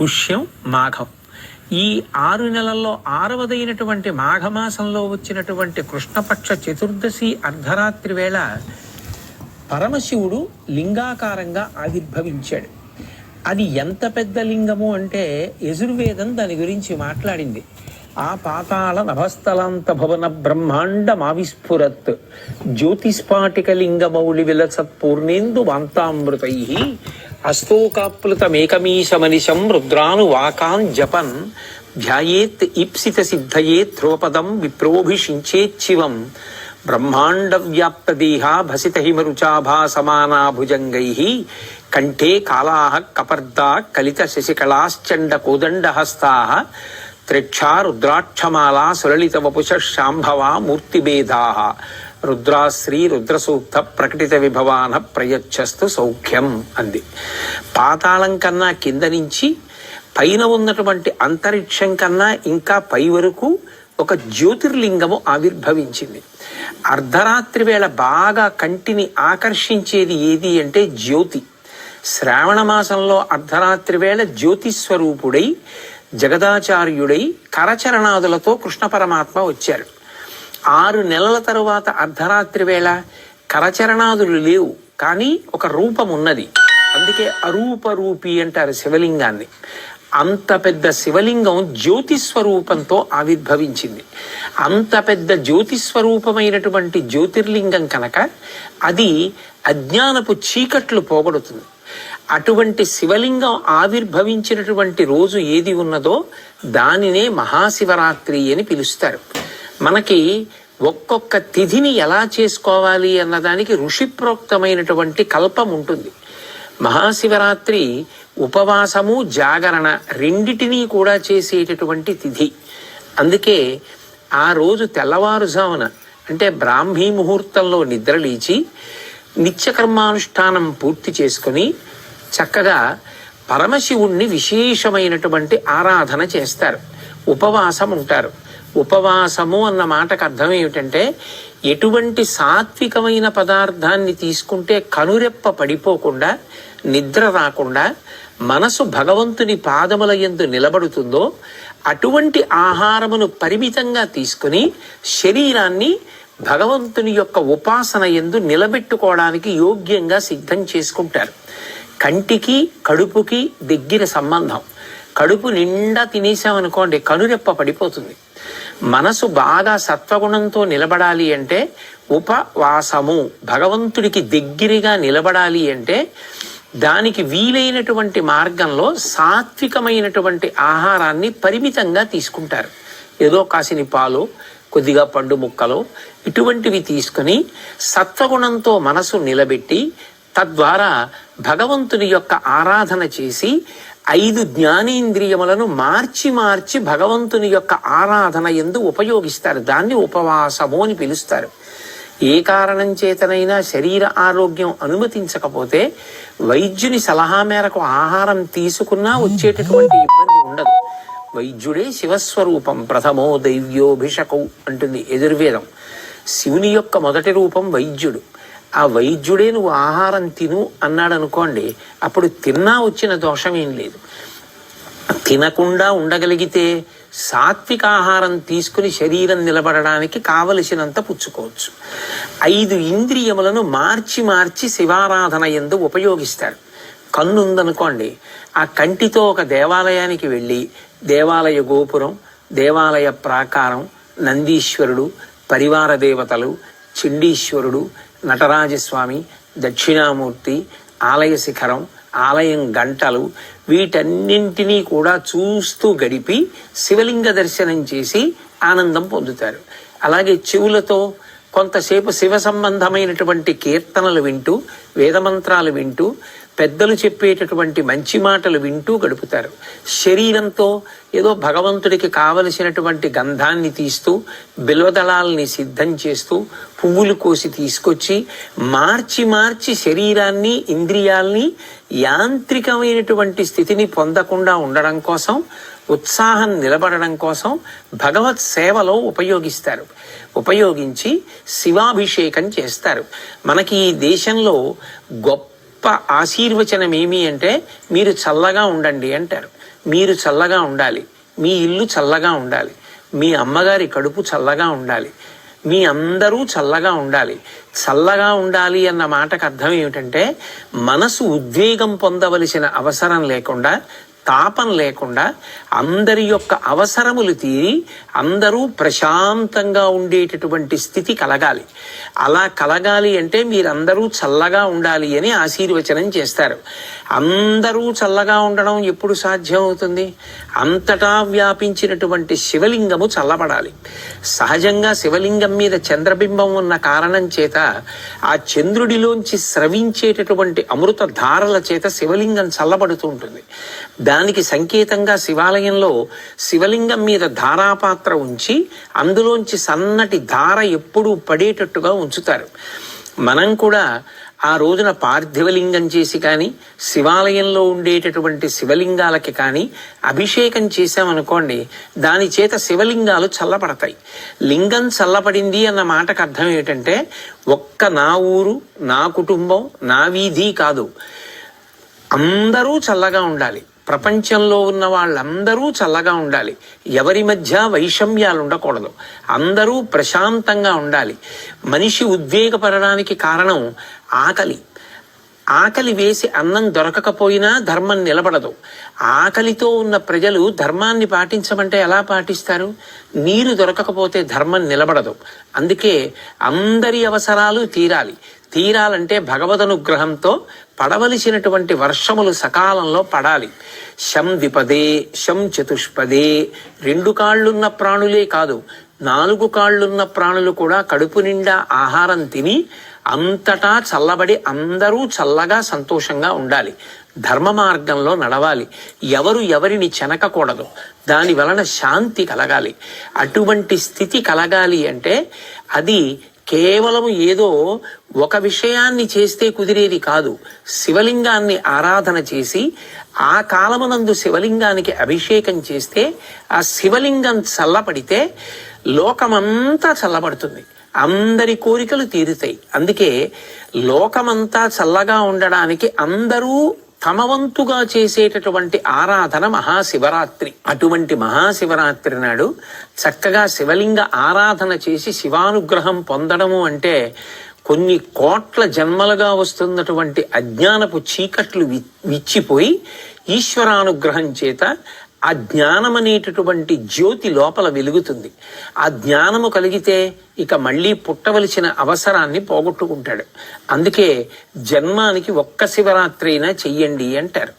పుష్యం మాఘం. ఈ ఆరు నెలల్లో ఆరవదైనటువంటి మాఘమాసంలో వచ్చినటువంటి కృష్ణపక్ష చతుర్దశి అర్ధరాత్రి వేళ పరమశివుడు లింగాకారంగా ఆవిర్భవించాడు. అది ఎంత పెద్ద లింగము అంటే యజుర్వేదం దాని గురించి మాట్లాడింది. ఆ పాతాళ నభస్థలాంత భవన బ్రహ్మాండమావిస్ఫురత్ జ్యోతిస్పాటిక లింగమౌళి విలసత్ పూర్ణేందు వాంతామృతై అస్తోకాప్లుతమేకమీశమనిశం రుద్రాను వాకాన్ జపన్ ధ్యాయేత్ ఈప్సిత సిద్ధయే ధ్రువపదం విప్రోభిషించేచ్చివం బ్రహ్మాండ వ్యాప్త దేహ భసిత హిమరుచాభా సమానా భుజంగై కంఠే కాళా కపర్దా కలిత శశికళాశ్చండ కోదండహస్తా త్రిక్షా రుద్రాక్షమాలా సులలిత వపుష శాంభవా మూర్తిభేదా రుద్రాశ్రీ రుద్రసూక్త ప్రకటిత విభవాన ప్రయచ్చస్తు సౌఖ్యం అంది. పాతాళం కన్నా కింద నుంచి పైన ఉన్నటువంటి అంతరిక్షం కన్నా ఇంకా పై వరకు ఒక జ్యోతిర్లింగము ఆవిర్భవించింది. అర్ధరాత్రి వేళ బాగా కంటిని ఆకర్షించేది ఏది అంటే జ్యోతి. శ్రావణ మాసంలో అర్ధరాత్రి వేళ జ్యోతిస్వరూపుడై జగదాచార్యుడై కరచరణాదులతో కృష్ణ పరమాత్మ వచ్చారు. ఆరు నెలల తరువాత అర్ధరాత్రి వేళ కరచరణాదులు లేవు కానీ ఒక రూపం ఉన్నది అందుకే అరూపరూపి అంటారు శివలింగాన్ని. అంత పెద్ద శివలింగం జ్యోతిస్వరూపంతో ఆవిర్భవించింది. అంత పెద్ద జ్యోతిస్వరూపమైనటువంటి జ్యోతిర్లింగం కనుక అది అజ్ఞానపు చీకట్లు పోగొడుతుంది. అటువంటి శివలింగం ఆవిర్భవించినటువంటి రోజు ఏది ఉన్నదో దానినే మహాశివరాత్రి అని పిలుస్తారు. మనకి ఒక్కొక్క తిథిని ఎలా చేసుకోవాలి అన్నదానికి ఋషిప్రోక్తమైనటువంటి కల్పం ఉంటుంది. మహాశివరాత్రి ఉపవాసము జాగరణ రెండిటినీ కూడా చేసేటటువంటి తిథి. అందుకే ఆ రోజు తెల్లవారుజామున అంటే బ్రాహ్మీ ముహూర్తంలో నిద్రలేచి నిత్యకర్మానుష్ఠానం పూర్తి చేసుకొని చక్కగా పరమశివుణ్ణి విశేషమైనటువంటి ఆరాధన చేస్తారు. ఉపవాసం ఉంటారు ఉపవాసము అన్న మాటకు అర్థం ఏమిటంటే ఎటువంటి సాత్వికమైన పదార్థాన్ని తీసుకుంటే కనురెప్ప పడిపోకుండా నిద్ర రాకుండా మనసు భగవంతుని పాదముల ఎందు నిలబడుతుందో అటువంటి ఆహారమును పరిమితంగా తీసుకుని శరీరాన్ని భగవంతుని యొక్క ఉపాసన ఎందు నిలబెట్టుకోవడానికి యోగ్యంగా సిద్ధం చేసుకుంటారు. కంటికి కడుపుకి దగ్గర సంబంధం. కడుపు నిండా తినేసామనుకోండి కనురెప్ప పడిపోతుంది. మనసు బాగా సత్వగుణంతో నిలబడాలి అంటే ఉపవాసము. భగవంతుడికి దగ్గరగా నిలబడాలి అంటే దానికి వీలైనటువంటి మార్గంలో సాత్వికమైనటువంటి ఆహారాన్ని పరిమితంగా తీసుకుంటారు. ఏదో కాసిని పాలు కొద్దిగా పండు ముక్కలు ఇటువంటివి తీసుకుని సత్వగుణంతో మనసు నిలబెట్టి తద్వారా భగవంతుని యొక్క ఆరాధన చేసి ఐదు జ్ఞానేంద్రియములను మార్చి మార్చి భగవంతుని యొక్క ఆరాధన ఎందు ఉపయోగిస్తారు. దాన్ని ఉపవాసము అని పిలుస్తారు. ఏ కారణం చేతనైనా శరీర ఆరోగ్యం అనుమతించకపోతే వైద్యుని సలహా మేరకు ఆహారం తీసుకున్నా వచ్చేటటువంటి ఇబ్బంది ఉండదు. వైద్యుడే శివస్వరూపం ప్రథమో దైవ్యోభిషకౌ అంటుంది ఎదుర్వేదం శివుని యొక్క మొదటి రూపం వైద్యుడు. ఆ వైద్యుడే నువ్వు ఆహారం తిను అన్నాడు అనుకోండి అప్పుడు తిన్నా వచ్చిన దోషం ఏం లేదు. తినకుండా ఉండగలిగితే సాత్విక ఆహారం తీసుకుని శరీరం నిలబడడానికి కావలసినంత పుచ్చుకోవచ్చు. ఐదు ఇంద్రియములను మార్చి మార్చి శివారాధన ఎందు ఉపయోగిస్తాడు. కన్ను ఉందనుకోండి ఆ కంటితో ఒక దేవాలయానికి వెళ్ళి దేవాలయ గోపురం దేవాలయ ప్రాకారం నందీశ్వరుడు పరివార దేవతలు చండీశ్వరుడు నటరాజస్వామి దక్షిణామూర్తి ఆలయ శిఖరం ఆలయం గంటలు వీటన్నింటినీ కూడా చూస్తూ గడిపి శివలింగ దర్శనం చేసి ఆనందం పొందుతారు. అలాగే చెవులతో కొంతసేపు శివ సంబంధమైనటువంటి కీర్తనలు వింటూ వేదమంత్రాలు వింటూ పెద్దలు చెప్పేటటువంటి మంచి మాటలు వింటూ గడుపుతారు. శరీరంతో ఏదో భగవంతుడికి కావలసినటువంటి గంధాన్ని తీస్తూ బిల్వదళాలని సిద్ధం చేస్తూ పువ్వులు కోసి తీసుకొచ్చి మార్చి మార్చి శరీరాన్ని ఇంద్రియాల్ని యాంత్రికమైనటువంటి స్థితిని పొందకుండా ఉండడం కోసం ఉత్సాహం నిలబడడం కోసం భగవత్ సేవలో ఉపయోగిస్తారు. ఉపయోగించి శివాభిషేకం చేస్తారు. మనకి ఈ దేశంలో గొప్ప ఆశీర్వచనం ఏమి అంటే మీరు చల్లగా ఉండండి అంటారు. మీరు చల్లగా ఉండాలి. మీ ఇల్లు చల్లగా ఉండాలి. మీ అమ్మగారి కడుపు చల్లగా ఉండాలి. మీ అందరూ చల్లగా ఉండాలి. చల్లగా ఉండాలి అన్న మాటకు అర్థం ఏమిటంటే మనసు ఉద్వేగం పొందవలసిన అవసరం లేకుండా తాపం లేకుండా అందరి యొక్క అవసరములు తీరి అందరూ ప్రశాంతంగా ఉండేటటువంటి స్థితి కలగాలి. అలా కలగాలి అంటే మీరందరూ చల్లగా ఉండాలి అని ఆశీర్వచనం చేస్తారు. అందరూ చల్లగా ఉండడం ఎప్పుడు సాధ్యం అవుతుంది అంతటా వ్యాపించినటువంటి శివలింగము చల్లబడాలి. సహజంగా శివలింగం మీద చంద్రబింబం ఉన్న కారణం చేత ఆ చంద్రుడిలోంచి స్రవించేటటువంటి అమృత ధారల చేత శివలింగం చల్లబడుతూ ఉంటుంది. దానికి సంకేతంగా శివాలయంలో శివలింగం మీద ధారాపాత్ర ఉంచి అందులోంచి సన్నటి ధార ఎప్పుడూ పడేటట్టుగా ఉంచుతారు. మనం కూడా ఆ రోజున పార్థివలింగం చేసి కానీ శివాలయంలో ఉండేటటువంటి శివలింగాలకి కానీ అభిషేకం చేశామనుకోండి దాని చేత శివలింగాలు చల్లబడతాయి. లింగం చల్లబడింది అన్న మాటకు అర్థం ఏమిటంటే ఒక్క నా ఊరు నా కుటుంబం నా వీధి కాదు. అందరూ చల్లగా ఉండాలి. ప్రపంచంలో ఉన్న వాళ్ళందరూ చల్లగా ఉండాలి. ఎవరి మధ్య వైషమ్యాలు ఉండకూడదు. అందరూ ప్రశాంతంగా ఉండాలి. మనిషి ఉద్వేగపడడానికి కారణం ఆకలి. ఆకలి వేసి అన్నం దొరకకపోయినా ధర్మం నిలబడదు. ఆకలితో ఉన్న ప్రజలు ధర్మాన్ని పాటించమంటే ఎలా పాటిస్తారు? నీరు దొరకకపోతే ధర్మం నిలబడదు. అందుకే అందరి అవసరాలు తీరాలి. తీరాలంటే భగవదనుగ్రహంతో పడవలసినటువంటి వర్షములు సకాలంలో పడాలి. శం ద్విపదే శం చతుష్పదే. రెండు కాళ్ళున్న ప్రాణులే కాదు. నాలుగు కాళ్ళున్న ప్రాణులు కూడా కడుపు నిండా ఆహారం తిని అంతటా చల్లబడి అందరూ చల్లగా సంతోషంగా ఉండాలి. ధర్మ మార్గంలో నడవాలి. ఎవరు ఎవరిని చెనకకూడదు. దాని వలన శాంతి కలగాలి. అటువంటి స్థితి కలగాలి అంటే అది కేవలం ఏదో ఒక విషయాన్ని చేస్తే కుదిరేది కాదు. శివలింగాన్ని ఆరాధన చేసి ఆ కాలమునందు శివలింగానికి అభిషేకం చేస్తే ఆ శివలింగం చల్లబడితే లోకమంతా చల్లబడుతుంది. అందరి కోరికలు తీరుతాయి. అందుకే లోకమంతా చల్లగా ఉండడానికి అందరూ తమ వంతుగా చేసేటటువంటి ఆరాధన మహాశివరాత్రి. అటువంటి మహాశివరాత్రి నాడు చక్కగా శివలింగ ఆరాధన చేసి శివానుగ్రహం పొందడము అంటే కొన్ని కోట్ల జన్మలుగా వస్తున్నటువంటి అజ్ఞానపు చీకట్లు వి విచ్చిపోయి ఈశ్వరానుగ్రహం చేత ఆ జ్ఞానం అనేటటువంటి జ్యోతి లోపల వెలుగుతుంది. ఆ జ్ఞానము కలిగితే ఇక మళ్ళీ పుట్టవలసిన అవసరాన్ని పోగొట్టుకుంటాడు. అందుకే జన్మానికి ఒక్క శివరాత్రి అయినా చెయ్యండి అంటారు.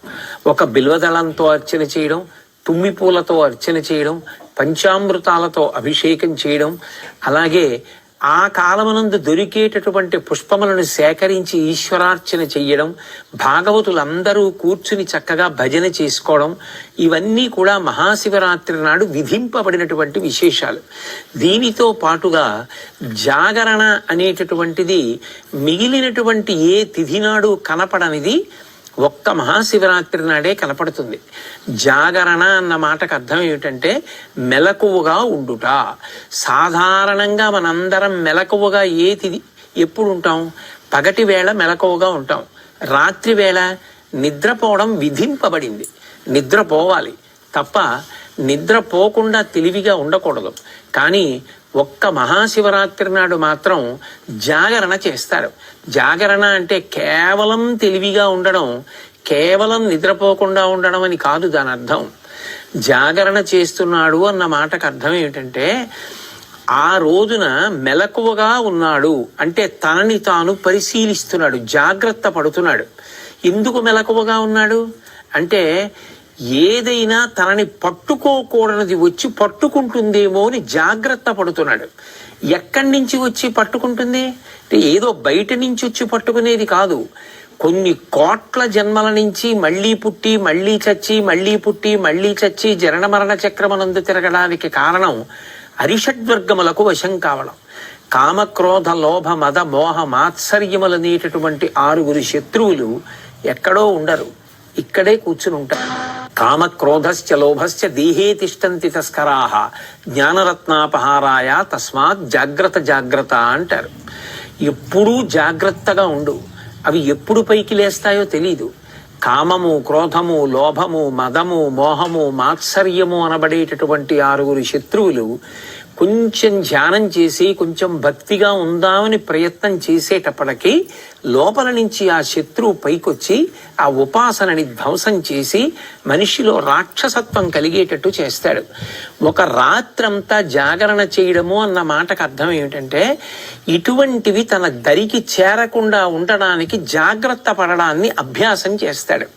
ఒక బిల్వదళంతో అర్చన చేయడం తుమ్మి పూలతో అర్చన చేయడం పంచామృతాలతో అభిషేకం చేయడం అలాగే ఆ కాలమునందు దొరికేటటువంటి పుష్పములను సేకరించి ఈశ్వరార్చన చెయ్యడం భాగవతులందరూ కూర్చుని చక్కగా భజన చేసుకోవడం ఇవన్నీ కూడా మహాశివరాత్రి నాడు విధింపబడినటువంటి విశేషాలు. దీనితో పాటుగా జాగరణ అనేటటువంటిది మిగిలినటువంటి ఏ తిథి నాడు కనపడనిది ఒక్క మహాశివరాత్రి నాడే కనపడుతుంది. జాగరణ అన్న మాటకు అర్థం ఏమిటంటే మెలకువగా ఉండుట. సాధారణంగా మనందరం మెలకువగా ఏది ఎప్పుడు ఉంటాం? పగటి వేళ మెలకువగా ఉంటాం. రాత్రి వేళ నిద్రపోవడం విధింపబడింది. నిద్రపోవాలి. తప్ప నిద్రపోకుండా తెలివిగా ఉండకూడదు. కానీ ఒక్క మహాశివరాత్రి నాడు మాత్రం జాగరణ చేస్తారు జాగరణ అంటే కేవలం తెలివిగా ఉండడం కేవలం నిద్రపోకుండా ఉండడం అని కాదు దాని అర్థం. జాగరణ చేస్తున్నాడు అన్న మాటకు అర్థం ఏమిటంటే ఆ రోజున మెలకువగా ఉన్నాడు. అంటే తనని తాను పరిశీలిస్తున్నాడు జాగ్రత్త పడుతున్నాడు. ఎందుకు మెలకువగా ఉన్నాడు? అంటే ఏదైనా తనని పట్టుకోకూడనిది వచ్చి పట్టుకుంటుందేమో అని జాగ్రత్త పడుతున్నాడు. ఎక్కడి నుంచి వచ్చి పట్టుకుంటుంది? అంటే ఏదో బయట నుంచి వచ్చి పట్టుకునేది కాదు. కొన్ని కోట్ల జన్మల నుంచి మళ్ళీ పుట్టి మళ్ళీ చచ్చి మళ్ళీ పుట్టి మళ్ళీ చచ్చి జనన మరణ చక్రమనందు తిరగడానికి కారణం అరిషడ్వర్గములకు వశం కావడం. కామక్రోధ లోభ మద మోహ మాత్సర్యములనేటటువంటి ఆరుగురు శత్రువులు ఎక్కడో ఉండరు. ఇక్కడే కూర్చుని ఉంటారు కామక్రోధశ్చ లోభశ్చ దేహే తిష్టంతి తస్కరాహ జ్ఞానరత్నాపహారాయ తస్మాత్ జాగ్రత్త జాగ్రత్త అంటారు. ఎప్పుడూ జాగ్రత్తగా ఉండు. అవి ఎప్పుడు పైకి లేస్తాయో తెలీదు. కామము క్రోధము లోభము మదము మోహము మాత్సర్యము అనబడేటటువంటి ఆరుగురు శత్రువులు కొంచెం ధ్యానం చేసి కొంచెం భక్తిగా ఉందామని ప్రయత్నం చేసేటప్పటికీ లోపల నుంచి ఆ శత్రువు పైకొచ్చి ఆ ఉపాసనని ధ్వంసం చేసి మనిషిలో రాక్షసత్వం కలిగేటట్టు చేస్తాడు. ఒక రాత్రంతా జాగరణ చేయడము అన్న మాటకు అర్థం ఏమిటంటే ఇటువంటివి తన దరికి చేరకుండా ఉండడానికి జాగ్రత్త పడడాన్ని అభ్యాసం చేస్తాడు.